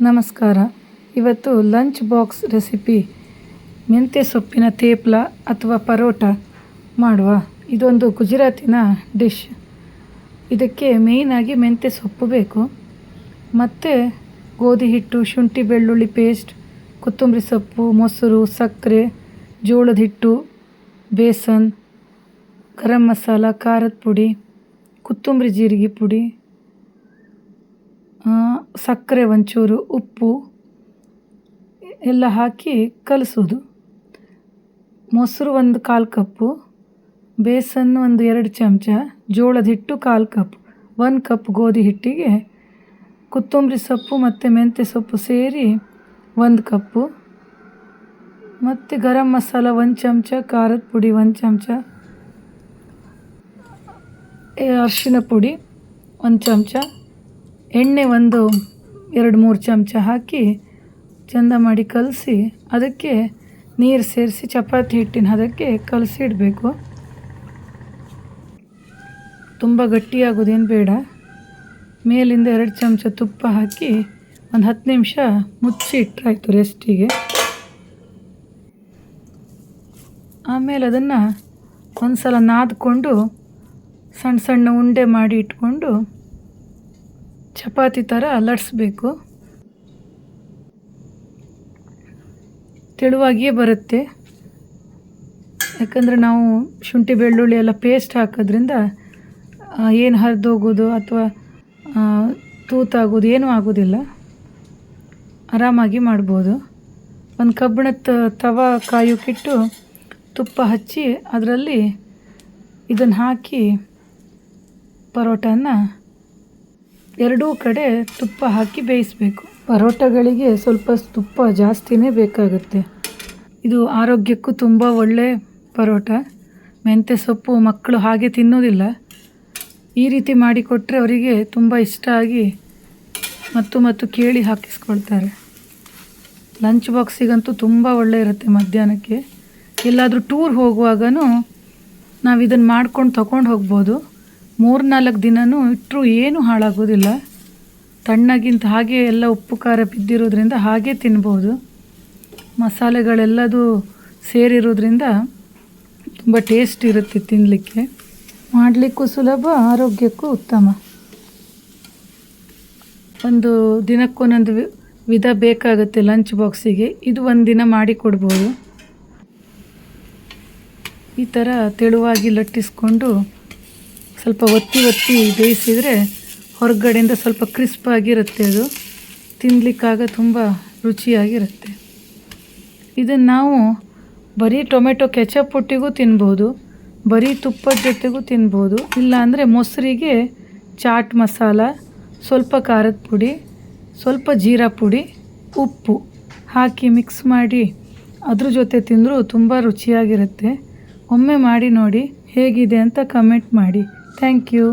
ನಮಸ್ಕಾರ. ಇವತ್ತು lunch box recipe ಮೆಂತ್ಯ ಸೊಪ್ಪಿನ ತೇಪ್ಲ ಅಥವಾ ಪರೋಟ ಮಾಡುವ. ಇದೊಂದು ಗುಜರಾತಿನ ಡಿಶ್. ಇದಕ್ಕೆ ಮೇಯ್ನಾಗಿ ಮೆಂತ್ಯ ಸೊಪ್ಪು ಬೇಕು. ಮತ್ತು ಗೋಧಿ ಹಿಟ್ಟು, ಶುಂಠಿ ಬೆಳ್ಳುಳ್ಳಿ ಪೇಸ್ಟ್ ಕೊತ್ತಂಬರಿ ಸೊಪ್ಪು, ಮೊಸರು, ಸಕ್ಕರೆ, ಜೋಳದ ಹಿಟ್ಟು, ಬೇಸನ್, ಗರಂ ಮಸಾಲ, ಖಾರದ ಪುಡಿ, ಕೊತ್ತಂಬರಿ ಜೀರಿಗೆ ಪುಡಿ ಸಕ್ಕರೆ ಒಂಚೂರು, ಉಪ್ಪು ಎಲ್ಲ ಹಾಕಿ ಕಲಸೋದು ಮೊಸರು ಒಂದು ಕಾಲು ಕಪ್ಪು ಬೇಸನ್ ಒಂದು ಎರಡು ಚಮಚ, ಜೋಳದ ಹಿಟ್ಟು ಕಾಲು ಕಪ್, ಒಂದು ಕಪ್ ಗೋಧಿ ಹಿಟ್ಟಿಗೆ, ಕೊತ್ತಂಬರಿ ಸೊಪ್ಪು ಮತ್ತು ಮೆಂತ್ಯ ಸೊಪ್ಪು ಸೇರಿ ಒಂದು ಕಪ್ಪು, ಮತ್ತು ಗರಂ ಮಸಾಲ ಒಂದು ಚಮಚ, ಖಾರದ ಪುಡಿ ಒಂದು ಚಮಚ, ಅರಿಶಿನ ಪುಡಿ ಒಂದು ಚಮಚ ಎಣ್ಣೆ ಒಂದು ಎರಡು ಮೂರು ಚಮಚ ಹಾಕಿ ಚಂದ ಮಾಡಿ ಕಲಸಿ, ಅದಕ್ಕೆ ನೀರು ಸೇರಿಸಿ ಚಪಾತಿ ಹಿಟ್ಟಿನ ಅದಕ್ಕೆ ಕಲಸಿ ಇಡಬೇಕು. ತುಂಬ ಗಟ್ಟಿಯಾಗೋದೇನು ಬೇಡ. ಮೇಲಿಂದ ಎರಡು ಚಮಚ ತುಪ್ಪ ಹಾಕಿ ಒಂದು ಹತ್ತು ನಿಮಿಷ ಮುಚ್ಚಿ ಇಟ್ಟರಾಯಿತು ರೆಸ್ಟಿಗೆ ಆಮೇಲೆ ಅದನ್ನು ಒಂದು ಸಲ ನಾದ್ಕೊಂಡು ಸಣ್ಣ ಸಣ್ಣ ಉಂಡೆ ಮಾಡಿ ಇಟ್ಕೊಂಡು ಚಪಾತಿ ಥರ ಅಲಡಿಸ್ಬೇಕು ತೆಳುವಾಗಿಯೇ ಬರುತ್ತೆ. ಯಾಕಂದರೆ ನಾವು ಶುಂಠಿ, ಬೆಳ್ಳುಳ್ಳಿ ಎಲ್ಲ ಪೇಸ್ಟ್ ಹಾಕೋದ್ರಿಂದ ಏನು ಹರಿದೋಗೋದು ಅಥವಾ ತೂತಾಗೋದು ಏನೂ ಆಗೋದಿಲ್ಲ. ಆರಾಮಾಗಿ ಮಾಡ್ಬೋದು. ಒಂದು ಕಬ್ಬಿಣದ ತವ ಕಾಯೋಕ್ಕಿಟ್ಟು ತುಪ್ಪ ಹಚ್ಚಿ ಅದರಲ್ಲಿ ಇದನ್ನು ಹಾಕಿ ಪರೋಟನ ಎರಡೂ ಕಡೆ ತುಪ್ಪ ಹಾಕಿ ಬೇಯಿಸಬೇಕು. ಪರೋಟಗಳಿಗೆ ಸ್ವಲ್ಪ ತುಪ್ಪ ಜಾಸ್ತಿನೇ ಬೇಕಾಗುತ್ತೆ. ಇದು ಆರೋಗ್ಯಕ್ಕೂ ತುಂಬ ಒಳ್ಳೆ ಪರೋಟ. ಮೆಂತ್ಯ ಸೊಪ್ಪು ಮಕ್ಕಳು ಹಾಗೆ ತಿನ್ನೋದಿಲ್ಲ. ಈ ರೀತಿ ಮಾಡಿಕೊಟ್ರೆ ಅವರಿಗೆ ತುಂಬ ಇಷ್ಟ ಆಗಿ ಮತ್ತು ಮತ್ತು ಕೇಳಿ ಹಾಕಿಸ್ಕೊಳ್ತಾರೆ. ಲಂಚ್ ಬಾಕ್ಸಿಗಂತೂ ತುಂಬ ಒಳ್ಳೆ ಇರುತ್ತೆ ಮಧ್ಯಾಹ್ನಕ್ಕೆ. ಎಲ್ಲಾದರೂ ಟೂರ್ ಹೋಗುವಾಗನೂ ನಾವು ಇದನ್ನು ಮಾಡ್ಕೊಂಡು ತಗೊಂಡು ಹೋಗ್ಬೋದು. ಮೂರು ನಾಲ್ಕು ದಿನವೂ ಇಟ್ಟರೂ ಏನೂ ಹಾಳಾಗೋದಿಲ್ಲ. ತಣ್ಣಗಿಂತ ಹಾಗೆ ಎಲ್ಲ ಉಪ್ಪು ಖಾರ ಬಿದ್ದಿರೋದ್ರಿಂದ ಹಾಗೆ ತಿನ್ಬೋದು. ಮಸಾಲೆಗಳೆಲ್ಲದೂ ಸೇರಿರೋದ್ರಿಂದ ತುಂಬ ಟೇಸ್ಟ್ ಇರುತ್ತೆ ತಿನ್ನಲಿಕ್ಕೆ ಮಾಡಲಿಕ್ಕೂ ಸುಲಭ, ಆರೋಗ್ಯಕ್ಕೂ ಉತ್ತಮ. ಒಂದು ದಿನಕ್ಕೊಂದೊಂದು ವಿಧ ಬೇಕಾಗುತ್ತೆ ಲಂಚ್ ಬಾಕ್ಸಿಗೆ. ಇದು ಒಂದು ದಿನ ಮಾಡಿ ಕೊಡ್ಬೋದು. ಈ ಥರ ತೆಳುವಾಗಿ ಲಟ್ಟಿಸ್ಕೊಂಡು ಸ್ವಲ್ಪ ಒತ್ತಿ ಒತ್ತಿ ಬೇಯಿಸಿದರೆ ಹೊರಗಡೆಯಿಂದ ಸ್ವಲ್ಪ ಕ್ರಿಸ್ಪಾಗಿರುತ್ತೆ ಅದು. ತಿನ್ನಲಿಕ್ಕಾಗ ತುಂಬ ರುಚಿಯಾಗಿರುತ್ತೆ. ಇದನ್ನು ನಾವು ಬರೀ ಟೊಮೆಟೊ ಕೆಚಪ್ ಒಟ್ಟಿಗೂ ತಿನ್ಬೋದು, ಬರೀ ತುಪ್ಪದ ಜೊತೆಗೂ ತಿನ್ಬೋದು, ಇಲ್ಲಾಂದರೆ ಮೊಸರಿಗೆ ಚಾಟ್ ಮಸಾಲ, ಸ್ವಲ್ಪ ಖಾರದ ಪುಡಿ, ಸ್ವಲ್ಪ ಜೀರಾ ಪುಡಿ, ಉಪ್ಪು ಹಾಕಿ ಮಿಕ್ಸ್ ಮಾಡಿ ಅದ್ರ ಜೊತೆ ತಿಂದರೂ ತುಂಬ ರುಚಿಯಾಗಿರುತ್ತೆ. ಒಮ್ಮೆ ಮಾಡಿ ನೋಡಿ ಹೇಗಿದೆ ಅಂತ ಕಮೆಂಟ್ ಮಾಡಿ. Thank you